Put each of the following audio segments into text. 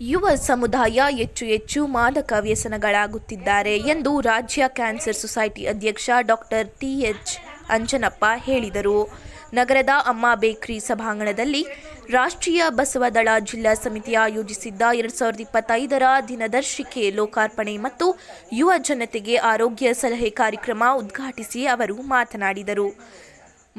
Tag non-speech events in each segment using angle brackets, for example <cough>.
ಯುವ ಸಮುದಾಯ ಹೆಚ್ಚು ಹೆಚ್ಚು ಮಾದಕ ವ್ಯಸನಗಳಾಗುತ್ತಿದ್ದಾರೆ ಎಂದು ರಾಜ್ಯ ಕ್ಯಾನ್ಸರ್ ಸೊಸೈಟಿ ಅಧ್ಯಕ್ಷ ಡಾಕ್ಟರ್ ಟಿಎಚ್ ಅಂಜನಪ್ಪ ಹೇಳಿದರು. ನಗರದ ಅಮ್ಮ ಬೇಕರಿ ಸಭಾಂಗಣದಲ್ಲಿ ರಾಷ್ಟ್ರೀಯ ಬಸವದಳ ಜಿಲ್ಲಾ ಸಮಿತಿ ಆಯೋಜಿಸಿದ್ದ ಎರಡು ಸಾವಿರದ ಇಪ್ಪತ್ತೈದರ ದಿನದರ್ಶಿಕೆ ಲೋಕಾರ್ಪಣೆ ಮತ್ತು ಯುವ ಜನತೆಗೆ ಆರೋಗ್ಯ ಸಲಹೆ ಕಾರ್ಯಕ್ರಮ ಉದ್ಘಾಟಿಸಿ ಅವರು ಮಾತನಾಡಿದರು.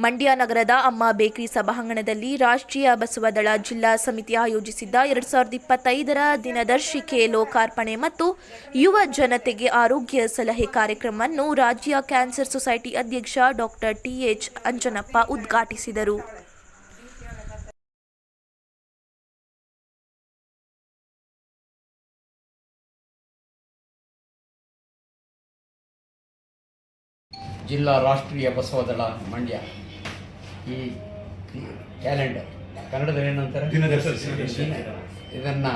ಮಂಡ್ಯ ನಗರದ ಅಮ್ಮ ಬೇಕರಿ ಸಭಾಂಗಣದಲ್ಲಿ ರಾಷ್ಟ್ರೀಯ ಬಸವದಳ ಜಿಲ್ಲಾ ಸಮಿತಿ ಆಯೋಜಿಸಿದ್ದ ಎರಡ್ ಸಾವಿರದ ಇಪ್ಪತ್ತೈದರ ದಿನದರ್ಶಿಕೆ ಲೋಕಾರ್ಪಣೆ ಮತ್ತು ಯುವ ಜನತೆಗೆ ಆರೋಗ್ಯ ಸಲಹೆ ಕಾರ್ಯಕ್ರಮವನ್ನು ರಾಜ್ಯ ಕ್ಯಾನ್ಸರ್ ಸೊಸೈಟಿ ಅಧ್ಯಕ್ಷ ಡಾಕ್ಟರ್ ಟಿಎಚ್ ಅಂಜನಪ್ಪ ಉದ್ಘಾಟಿಸಿದರು. ಜಿಲ್ಲಾ ರಾಷ್ಟ್ರೀಯ ಬಸವದಳ ಮಂಡ್ಯ. ಈ ಕ್ಯಾಲೆಂಡರ್ ಕನ್ನಡದಲ್ಲಿ ಏನಂತಾರೆ. ಇದನ್ನು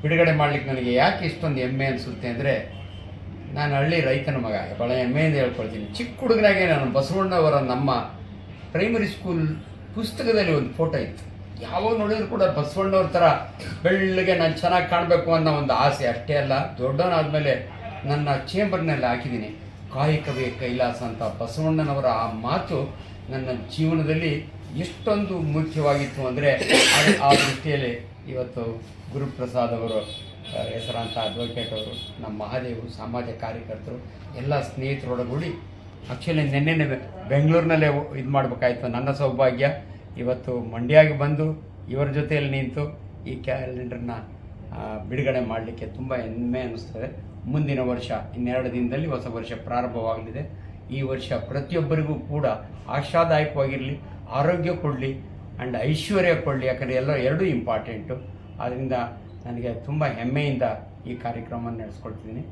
ಬಿಡುಗಡೆ ಮಾಡಲಿಕ್ಕೆ ನನಗೆ ಯಾಕೆ ಇಷ್ಟೊಂದು ಹೆಮ್ಮೆ ಅನಿಸುತ್ತೆ ಅಂದರೆ ನಾನು ಹಳ್ಳಿ ರೈತನ ಮಗ ಭಾಳ ಹೆಮ್ಮೆಯಿಂದ ಹೇಳ್ಕೊಳ್ತೀನಿ. ಚಿಕ್ಕ ಹುಡುಗನಾಗೆ ನಾನು ಬಸವಣ್ಣವರ ನಮ್ಮ ಪ್ರೈಮರಿ ಸ್ಕೂಲ್ ಪುಸ್ತಕದಲ್ಲಿ ಒಂದು ಫೋಟೋ ಇತ್ತು. ಯಾವಾಗ ನೋಡಿದ್ರು ಕೂಡ ಬಸವಣ್ಣವ್ರ ಥರ ಬೆಳ್ಳಗೆ ನಾನು ಚೆನ್ನಾಗಿ ಕಾಣಬೇಕು ಅನ್ನೋ ಒಂದು ಆಸೆ. ಅಷ್ಟೇ ಅಲ್ಲ ದೊಡ್ಡವನಾದಮೇಲೆ ನನ್ನ ಚೇಂಬರ್ನಲ್ಲಿ ಹಾಕಿದ್ದೀನಿ. ಕವಿಯ ಕೈಲಾಸ ಅಂತ ಬಸವಣ್ಣನವರ ಆ ಮಾತು ನನ್ನ ಜೀವನದಲ್ಲಿ ಎಷ್ಟೊಂದು ಮುಖ್ಯವಾಗಿತ್ತು ಅಂದರೆ ಆ ದೃಷ್ಟಿಯಲ್ಲಿ ಇವತ್ತು ಗುರುಪ್ರಸಾದ್ ಅವರು ಹೆಸರಾಂತ ಅಡ್ವೊಕೇಟ್ ಅವರು, ನಮ್ಮ ಮಹಾದೇವರು ಸಮಾಜ ಕಾರ್ಯಕರ್ತರು, ಎಲ್ಲ ಸ್ನೇಹಿತರೊಡಗೂಡಿ ಆ್ಯಕ್ಚುಲಿ ನಿನ್ನೆ ಬೆಂಗಳೂರಿನಲ್ಲೇ ಇದು ಮಾಡಬೇಕಾಯ್ತು. ನನ್ನ ಸೌಭಾಗ್ಯ, ಇವತ್ತು ಮಂಡ್ಯಾಗೆ ಬಂದು ಇವರ ಜೊತೆಯಲ್ಲಿ ನಿಂತು ಈ ಕ್ಯಾಲೆಂಡರ್ನ ಬಿಡುಗಡೆ ಮಾಡಲಿಕ್ಕೆ ತುಂಬ ಹೆಮ್ಮೆ ಅನ್ನಿಸ್ತದೆ ಮುಂದಿನ ವರ್ಷ, ಇನ್ನೆರಡು ದಿನದಲ್ಲಿ ಹೊಸ ವರ್ಷ ಪ್ರಾರಂಭವಾಗಲಿದೆ. ಈ ವರ್ಷ ಪ್ರತಿಯೊಬ್ಬರಿಗೂ ಕೂಡ ಆಶಾದಾಯಕವಾಗಿರಲಿ, ಆರೋಗ್ಯ ಕೊಡಲಿ ಆ್ಯಂಡ್ ಐಶ್ವರ್ಯ ಕೊಡಲಿ. ಯಾಕಂದರೆ ಎಲ್ಲ ಎರಡೂ ಇಂಪಾರ್ಟೆಂಟು ಆದ್ದರಿಂದ ನನಗೆ ತುಂಬ ಹೆಮ್ಮೆಯಿಂದ ಈ ಕಾರ್ಯಕ್ರಮವನ್ನು ನಡೆಸ್ಕೊಳ್ತಿದ್ದೀನಿ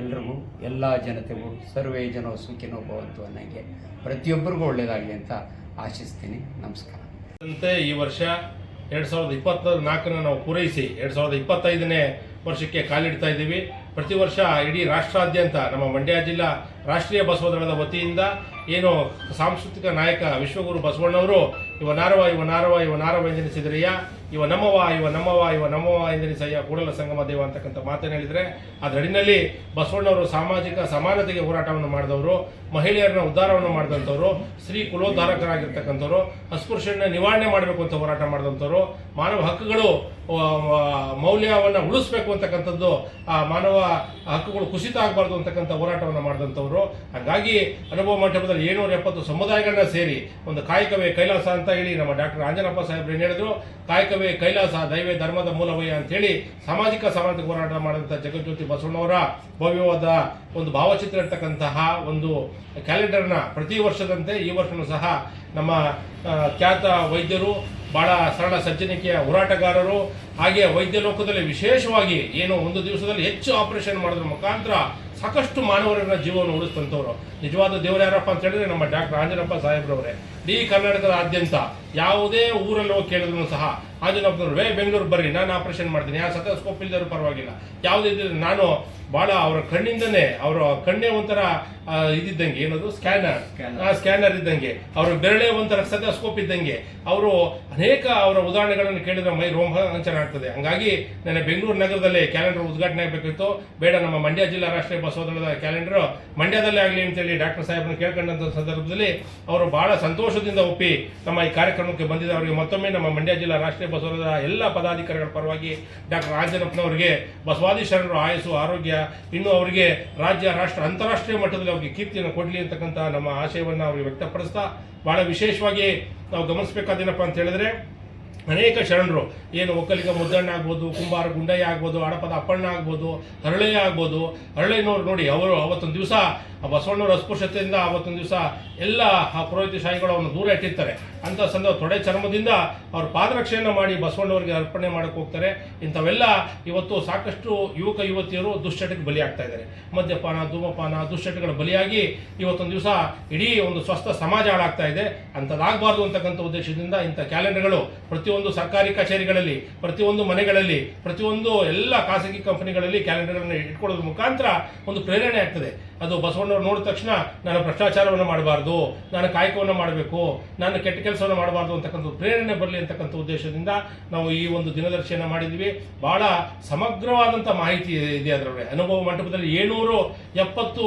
ಎಲ್ರಿಗೂ, ಎಲ್ಲ ಜನತೆಗೂ, ಸರ್ವೇ ಜನೋ ಸುಖಿನೋ ಭವಂತು ಅನ್ನೋಂಗೆ ಪ್ರತಿಯೊಬ್ಬರಿಗೂ ಒಳ್ಳೆಯದಾಗಲಿ ಅಂತ ಆಶಿಸ್ತೀನಿ. ನಮಸ್ಕಾರ. ಈ ವರ್ಷ ಎರಡು ಸಾವಿರದ ಇಪ್ಪತ್ತ ನಾಲ್ಕನ ನಾವು ಪೂರೈಸಿ ಎರಡು ಸಾವಿರದ ಇಪ್ಪತ್ತೈದನೇ ವರ್ಷಕ್ಕೆ ಕಾಲಿಡ್ತಾ ಇದ್ದೀವಿ. ಪ್ರತಿ ವರ್ಷ ಇಡೀ ರಾಷ್ಟ್ರಾದ್ಯಂತ, ನಮ್ಮ ಮಂಡ್ಯ ಜಿಲ್ಲಾ ರಾಷ್ಟ್ರೀಯ ಬಸವದಳದ ವತಿಯಿಂದ ಏನು ಸಾಂಸ್ಕೃತಿಕ ನಾಯಕ ವಿಶ್ವಗುರು ಬಸವಣ್ಣವರು, ಇವ ನಾರವ ಇವ ನಾರವ ಇವ ನಾರವ ಎಂದೆನಿಸಿದ್ರಯ್ಯ ಇವ ನಮ್ಮವ ಇವ ನಮ್ಮವ ಇವ ನಮ್ಮವ ಎಂದೆನಿಸಯ್ಯ ಕೂಡಲ ಸಂಗಮ ದೇವ ಅಂತಕ್ಕಂಥ ಮಾತನ್ನು ಹೇಳಿದರೆ ಅದರಡಿನಲ್ಲಿ ಬಸವಣ್ಣವರು ಸಾಮಾಜಿಕ ಸಮಾನತೆಗೆ ಹೋರಾಟವನ್ನು ಮಾಡಿದವರು, ಮಹಿಳೆಯರನ್ನ ಉದ್ಧಾರವನ್ನು ಮಾಡಿದಂಥವ್ರು, ಸ್ತ್ರೀ ಕುಲೋದ್ಧಾರಕರಾಗಿರ್ತಕ್ಕಂಥವ್ರು ಅಸ್ಪೃಶ್ಯನ ನಿವಾರಣೆ ಮಾಡಬೇಕು ಅಂತ ಹೋರಾಟ ಮಾಡಿದಂಥವ್ರು, ಮಾನವ ಹಕ್ಕುಗಳು ಮೌಲ್ಯವನ್ನು ಉಳಿಸ್ಬೇಕು ಅಂತಕ್ಕಂಥದ್ದು, ಆ ಮಾನವ ಹಕ್ಕುಗಳು ಕುಸಿತ ಆಗಬಾರ್ದು ಅಂತಕ್ಕಂಥ ಹೋರಾಟವನ್ನು ಮಾಡಿದಂಥವ್ರು. ಹಾಗಾಗಿ ಅನುಭವ ಮಂಟಪದಲ್ಲಿ ಏಳ್ನೂರ ಎಪ್ಪತ್ತು ಸಮುದಾಯಗಳನ್ನ ಸೇರಿ ಒಂದು ಕಾಯಕವೇ ಕೈಲಾಸ ಅಂತ ಹೇಳಿ ನಮ್ಮ ಡಾಕ್ಟರ್ ಆಂಜನಪ್ಪ ಸಾಹೇಬ್ರು ಏನು ಹೇಳಿದ್ರು. ಕಾಯಕವೇ ಕೈಲಾಸ, ದೈವೇ ಧರ್ಮದ ಮೂಲವಯ್ಯ ಅಂತೇಳಿ ಸಾಮಾಜಿಕ ಸಮಾನತೆ ಹೋರಾಟ ಮಾಡಿದಂಥ ಜಗಜ್ಯೋತಿ ಬಸವಣ್ಣವರ ಭವ್ಯವಾದ ಒಂದು ಭಾವಚಿತ್ರ ಇರ್ತಕ್ಕಂತಹ ಒಂದು ಕ್ಯಾಲೆಂಡರ್ನ ಪ್ರತಿ ವರ್ಷದಂತೆ ಈ ವರ್ಷನೂ ಸಹ ನಮ್ಮ ಖ್ಯಾತ ವೈದ್ಯರು, ಬಹಳ ಸರಳ ಸಜ್ಜನಿಕೆಯ ಹೋರಾಟಗಾರರು, ಹಾಗೆ ವೈದ್ಯ ಲೋಕದಲ್ಲಿ ವಿಶೇಷವಾಗಿ ಏನು ಒಂದು ದಿವಸದಲ್ಲಿ ಹೆಚ್ಚು ಆಪರೇಷನ್ ಮಾಡೋದ್ರ ಮುಖಾಂತರ ಸಾಕಷ್ಟು ಮಾನವರನ್ನ ಜೀವನ ಉಳಿಸ್ತಂಥವ್ರು ನಿಜವಾದ ದೇವರು ಯಾರಪ್ಪ ಅಂತ ಹೇಳಿದ್ರೆ ನಮ್ಮ ಡಾಕ್ಟರ್ ಆಂಜನಪ್ಪ ಸಾಹೇಬ್ರವರೇ. ಇಡೀ ಕರ್ನಾಟಕದಾದ್ಯಂತ ಯಾವುದೇ ಊರಲ್ಲಿ ಹೋಗಿ ಕೇಳಿದ್ರು ಸಹ ಆಂಜನಪ್ಪನವ್ರು ವೇ ಬೆಂಗಳೂರು ಬರ್ರಿ ನಾನು ಆಪರೇಷನ್ ಮಾಡ್ತೀನಿ. ಆ ಸತ ಸ್ಕೋಪ್ ಇಲ್ದರೂ ಪರವಾಗಿಲ್ಲ. ಯಾವುದೇ ಇದ್ರೆ ನಾನು ಬಹಳ ಅವರ ಕಣ್ಣಿಂದನೇ ಅವರ ಕಣ್ಣೇ ಒಂಥರ ಇದ್ದಂಗೆ ಇದಿದ್ದಂಗೆ ಏನದು? ಸ್ಕ್ಯಾನರ್. ಸ್ಕ್ಯಾನರ್. ಇದ್ದಂಗೆ. ಅವರ ಬೆರಳೆ ಒಂಥರ ಸತಸ್ಕೋಪ್ ಇದ್ದಂಗೆ. ಅವರು ಅನೇಕ ಅವರ ಉದಾಹರಣೆಗಳನ್ನು ಕೇಳಿದ್ರೆ ಮೈ ರೋಮಾಂಚನ ಆಗ್ತದೆ. ಹಂಗಾಗಿ ನನ್ನ ಬೆಂಗಳೂರು ನಗರದಲ್ಲಿ ಕ್ಯಾಲೆಂಡರ್ ಉದ್ಘಾಟನೆ ಆಗಬೇಕಿತ್ತು ಬೇಡ ನಮ್ಮ ಮಂಡ್ಯ ಜಿಲ್ಲಾ ರಾಷ್ಟ್ರೀಯ ಬಸವದಳದ ಕ್ಯಾಲೆಂಡರ್ ಮಂಡ್ಯದಲ್ಲೇ ಆಗಲಿ ಅಂತೇಳಿ ಡಾಕ್ಟರ್ ಸಾಹೇಬ್ನ ಕೇಳ್ಕೊಂಡಂಥ ಸಂದರ್ಭದಲ್ಲಿ ಅವರು ಬಹಳ ಸಂತೋಷದಿಂದ ಒಪ್ಪಿ ನಮ್ಮ ಈ ಕಾರ್ಯಕ್ರಮಕ್ಕೆ ಬಂದಿದ್ದ ಅವರಿಗೆ ಮತ್ತೊಮ್ಮೆ ನಮ್ಮ ಮಂಡ್ಯ ಜಿಲ್ಲಾ ರಾಷ್ಟ್ರೀಯ ಬಸವದಳದ ಎಲ್ಲ ಪದಾಧಿಕಾರಿಗಳ ಪರವಾಗಿ ಡಾಕ್ಟರ್ ರಾಜನಪ್ಪನವರಿಗೆ ಬಸವಾದಿ ಶರಣರು ಆಯಸ್ಸು, ಆರೋಗ್ಯ, ಇನ್ನು ಅವರಿಗೆ ರಾಜ್ಯ, ರಾಷ್ಟ್ರ, ಅಂತಾರಾಷ್ಟ್ರೀಯ ಮಟ್ಟದಲ್ಲಿ ಅವರಿಗೆ ಕೀರ್ತಿಯನ್ನು ಕೊಡಲಿ ಅಂತಕ್ಕಂಥ ನಮ್ಮ ಆಶಯವನ್ನು ಅವರಿಗೆ ವ್ಯಕ್ತಪಡಿಸ್ತಾ ಬಹಳ ವಿಶೇಷವಾಗಿ ನಾವು ಗಮನಿಸಬೇಕಾದೇನಪ್ಪ ಅಂತ ಹೇಳಿದ್ರೆ ಅನೇಕ ಶರಣರು, ಏನು ಒಕ್ಕಲಿಗ ಮುದ್ದಣ್ಣ ಆಗ್ಬೋದು, ಕುಂಬಾರ ಗುಂಡಯ್ಯ ಆಗ್ಬೋದು ಹಡಪದ ಅಪ್ಪಣ್ಣ ಆಗ್ಬೋದು, ಹರಳೆಯ ಆಗ್ಬೋದು ಹರಳಯ್ಯನವ್ರು ನೋಡಿ ಅವರು ಅವತ್ತೊಂದು ದಿವಸ ಬಸವಣ್ಣವ್ರ ಅಸ್ಪೃಶ್ಯತೆಯಿಂದ ಅವತ್ತೊಂದು ದಿವಸ ಎಲ್ಲ ಆ ಪುರೋಹಿತ ಶಾಹಿಗಳು ಅವನ್ನ ದೂರ ಇಟ್ಟಿರ್ತಾರೆ ಅಂತ ಸಂದರ್ಭ ತೊಡೆ ಚರ್ಮದಿಂದ ಅವ್ರ ಪಾದರಕ್ಷೆಯನ್ನು ಮಾಡಿ ಬಸವಣ್ಣವರಿಗೆ ಅರ್ಪಣೆ ಮಾಡಕ್ಕೆ ಹೋಗ್ತಾರೆ. ಇಂಥವೆಲ್ಲ ಇವತ್ತು ಸಾಕಷ್ಟು ಯುವಕ, ಯುವತಿಯರು ದುಶ್ಚಟಕ್ಕೆ ಬಲಿಯಾಗ್ತಾ ಇದ್ದಾರೆ. ಮದ್ಯಪಾನ, ಧೂಮಪಾನ, ದುಶ್ಚಟಗಳ ಬಲಿಯಾಗಿ ಇವತ್ತೊಂದು ದಿವಸ ಇಡೀ ಒಂದು ಸ್ವಸ್ಥ ಸಮಾಜ ಹಾಳಾಗ್ತಾ ಇದೆ. ಅಂಥದ್ದಾಗಬಾರ್ದು ಅಂತಕ್ಕಂಥ ಉದ್ದೇಶದಿಂದ ಇಂಥ ಕ್ಯಾಲೆಂಡರ್ಗಳು ಪ್ರತಿ ಪ್ರತಿಯೊಂದು ಸರ್ಕಾರಿ ಕಚೇರಿಗಳಲ್ಲಿ, ಪ್ರತಿಯೊಂದು ಮನೆಗಳಲ್ಲಿ, ಪ್ರತಿಯೊಂದು ಎಲ್ಲ ಖಾಸಗಿ ಕಂಪನಿಗಳಲ್ಲಿ ಕ್ಯಾಲೆಂಡರ್ಗಳನ್ನು ಇಟ್ಕೊಳ್ಳೋದ್ರ ಮುಖಾಂತರ ಒಂದು ಪ್ರೇರಣೆ ಆಗ್ತದೆ. ಅದು ಬಸವಣ್ಣವ್ರು ನೋಡಿದ ತಕ್ಷಣ, ನಾನು ಭ್ರಷ್ಟಾಚಾರವನ್ನು ಮಾಡಬಾರ್ದು, ನಾನು ಕಾಯಕವನ್ನು ಮಾಡಬೇಕು, ನಾನು ಕೆಟ್ಟ ಕೆಲಸವನ್ನು ಮಾಡಬಾರ್ದು ಅಂತಕ್ಕಂಥ ಪ್ರೇರಣೆ ಬರಲಿ ಅಂತಕ್ಕಂಥ ಉದ್ದೇಶದಿಂದ ನಾವು ಈ ಒಂದು ದಿನದರ್ಶಿಯನ್ನು ಮಾಡಿದ್ವಿ. ಬಹಳ ಸಮಗ್ರವಾದಂಥ ಮಾಹಿತಿ ಇದೆ ಅದರೊಳಗೆ. ಅನುಭವ ಮಂಟಪದಲ್ಲಿ ಏಳ್ನೂರು ಎಪ್ಪತ್ತು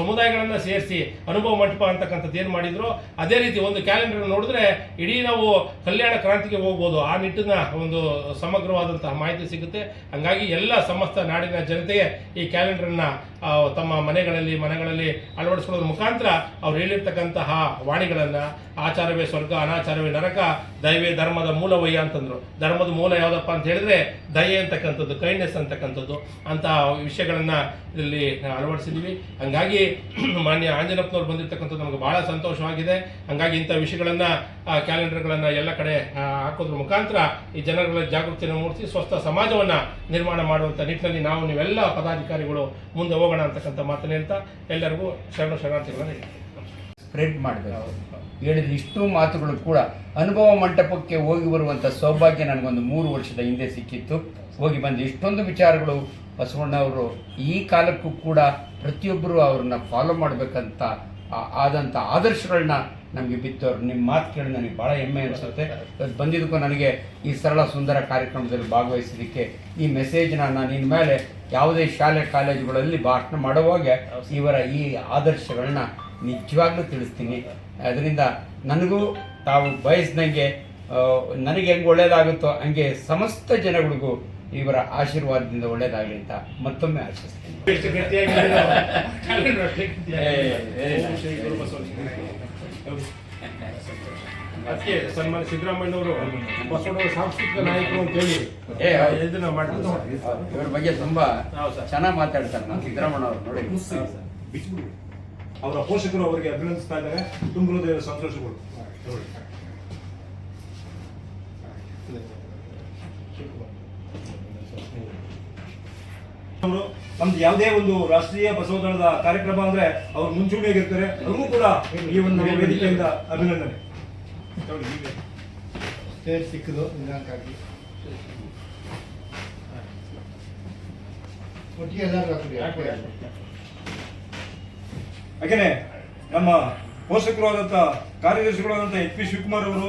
ಸಮುದಾಯಗಳನ್ನು ಸೇರಿಸಿ ಅನುಭವ ಮಂಟಪ ಅಂತಕ್ಕಂಥದ್ದು ಏನು ಮಾಡಿದ್ರು, ಅದೇ ರೀತಿ ಒಂದು ಕ್ಯಾಲೆಂಡರ್ ನೋಡಿದ್ರೆ ಇಡೀ ನಾವು ಕಲ್ಯಾಣ ಕ್ರಾಂತಿಗೆ ಹೋಗ್ಬೋದು. ಆ ನಿಟ್ಟಿನ ಒಂದು ಸಮಗ್ರವಾದಂತಹ ಮಾಹಿತಿ ಸಿಗುತ್ತೆ. ಹಂಗಾಗಿ ಎಲ್ಲ ಸಮಸ್ತ ನಾಡಿನ ಜನತೆಗೆ ಈ ಕ್ಯಾಲೆಂಡರ್ನ ಆ, ತಮ್ಮ ಮನೆಗಳಲ್ಲಿ ಮನೆಗಳಲ್ಲಿ ಅಳವಡಿಸ್ಕೊಳ್ಳೋದ್ರ ಮುಖಾಂತರ ಅವ್ರು ಹೇಳಿರ್ತಕ್ಕಂತಹ ವಾಣಿಗಳನ್ನು ಆಚಾರವೇ ಸ್ವರ್ಗ ಅನಾಚಾರವೇ ನರಕ ದಯವೇ ಧರ್ಮದ ಮೂಲವಯ್ಯ ಅಂತಂದ್ರು. ಧರ್ಮದ ಮೂಲ ಯಾವುದಪ್ಪ ಅಂತ ಹೇಳಿದ್ರೆ ದಯೆ ಅಂತಕ್ಕಂಥದ್ದು ಕೈಂಡ್ನೆಸ್ ಅಂತಕ್ಕಂಥದ್ದು. ಅಂತ ವಿಷಯಗಳನ್ನ ಇಲ್ಲಿ ಅಳವಡಿಸಿದ್ವಿ. ಹಂಗಾಗಿ <clears throat> ಮಾನ್ಯ ಆಂಜನಪ್ಪನವ್ರು ಬಂದಿರತಕ್ಕಂಥದ್ದು ನಮಗೆ ಬಹಳ ಸಂತೋಷವಾಗಿದೆ. ಹಂಗಾಗಿ ಇಂಥ ವಿಷಯಗಳನ್ನ ಕ್ಯಾಲೆಂಡರ್ಗಳನ್ನ ಎಲ್ಲ ಕಡೆ ಆ, ಹಾಕೋದ್ರ ಮುಖಾಂತರ ಈ ಜನಗಳ ಜಾಗೃತಿಯನ್ನು ಮೂಡಿಸಿ ಸ್ವಸ್ಥ ಸಮಾಜವನ್ನು ನಿರ್ಮಾಣ ಮಾಡುವಂಥ ನಿಟ್ಟಿನಲ್ಲಿ ನಾವು ನೀವೆಲ್ಲ ಪದಾಧಿಕಾರಿಗಳು ಮುಂದೆ ಹೋಗೋಣ ಅಂತಕ್ಕಂಥ ಮಾತನ್ನು ಹೇಳ್ತಾ ಎಲ್ಲರಿಗೂ ಶರಣ ಶರಣಾರ್ಥಿಗಳನ್ನು ಸ್ಪ್ರೆಡ್ ಮಾಡಬೇಕು. ಹೇಳಿದ ಇಷ್ಟು ಮಾತುಗಳು ಕೂಡ ಅನುಭವ ಮಂಟಪಕ್ಕೆ ಹೋಗಿ ಬರುವಂಥ ಸೌಭಾಗ್ಯ ನನಗೊಂದು ಮೂರು ವರ್ಷದ ಹಿಂದೆ ಸಿಕ್ಕಿತ್ತು. ಹೋಗಿ ಬಂದು ಇಷ್ಟೊಂದು ವಿಚಾರಗಳು ಬಸವಣ್ಣವರು ಈ ಕಾಲಕ್ಕೂ ಕೂಡ ಪ್ರತಿಯೊಬ್ಬರು ಅವ್ರನ್ನ ಫಾಲೋ ಮಾಡಬೇಕಂತ ಆದಂಥ ಆದರ್ಶಗಳನ್ನ ನಮಗೆ ಬಿತ್ತವ್ರು ನಿಮ್ಮ ಮಾತು ಕೇಳಿ ನನಗೆ ಭಾಳ ಹೆಮ್ಮೆ ಅನಿಸುತ್ತೆ. ಅದು ಬಂದಿದ್ದಕ್ಕೂ ನನಗೆ ಈ ಸರಳ ಸುಂದರ ಕಾರ್ಯಕ್ರಮದಲ್ಲಿ ಭಾಗವಹಿಸಲಿಕ್ಕೆ ಈ ಮೆಸೇಜ್ನ ನಾನು ಇನ್ಮೇಲೆ ಯಾವುದೇ ಶಾಲೆ, ಕಾಲೇಜುಗಳಲ್ಲಿ ಭಾಷಣ ಮಾಡುವಾಗ ಇವರ ಈ ಆದರ್ಶಗಳನ್ನ ನಿಜವಾಗ್ಲೂ ತಿಳಿಸ್ತೀನಿ. ಅದರಿಂದ ನನಗೂ ತಾವು ಬಯಸ್ದಂಗೆ ನನಗೆ ಹೆಂಗೆ ಒಳ್ಳೇದಾಗುತ್ತೋ ಹಂಗೆ ಸಮಸ್ತ ಜನಗಳಿಗೂ ಇವರ ಆಶೀರ್ವಾದದಿಂದ ಒಳ್ಳೇದಾಗಲಿ ಅಂತ ಮತ್ತೊಮ್ಮೆ ಆಶಿಸ್ತೀನಿ. ಅದಕ್ಕೆ ಸನ್ಮಾನ್ಯ ಸಿದ್ದರಾಮಯ್ಯವರು ಬಸವಣ್ಣವರು ಸಾಂಸ್ಕೃತಿಕ ನಾಯಕರು ಅಂತ ಹೇಳಿ ಏ. ಇದನ್ನ ಮಾಡ್ತಾರೆ ಇವ್ರ ಬಗ್ಗೆ ತುಂಬಾ ಹೌದು ಸರ್. ಚೆನ್ನಾಗಿ ಮಾತಾಡ್ತಾರೆ ನಾನು ಸಿದ್ದರಾಮಯ್ಯ ಅವ್ರು ನೋಡಿ. ಅವರ ಪೋಷಕರು ಅವರಿಗೆ ಅಭಿನಂದಿಸ್ತಾ ಇದ್ದಾರೆ. ತುಂಬ ಹೃದಯದ ಸಂತೋಷಗಳು. ಅವರು ನಮ್ದು ಯಾವುದೇ ಒಂದು ರಾಷ್ಟ್ರೀಯ ಬಸವದಳದ ಕಾರ್ಯಕ್ರಮ ಅಂದ್ರೆ ಅವ್ರು ಮುಂಚೂಣಿಯಾಗಿರ್ತಾರೆ ಅವ್ರಿಗೂ ಕೂಡ ಈ ಒಂದು ವೇದಿಕೆಯಿಂದ ಅಭಿನಂದನೆ. ಸಿಕ್ಕದು ನಿಧಾನಕ್ಕಾಗಿ ಒಟ್ಟಿಗೆ ಎಲ್ಲರೂ ಹಾಕ್ಬಿಡಿ ಯಾಕೆನೆ ನಮ್ಮ ಪೋಷಕರು ಆದಂತ ಕಾರ್ಯದರ್ಶಿಗಳು ಆದಂತ ಎಚ್ ಪಿ ಶಿವಕುಮಾರ್ ಅವರು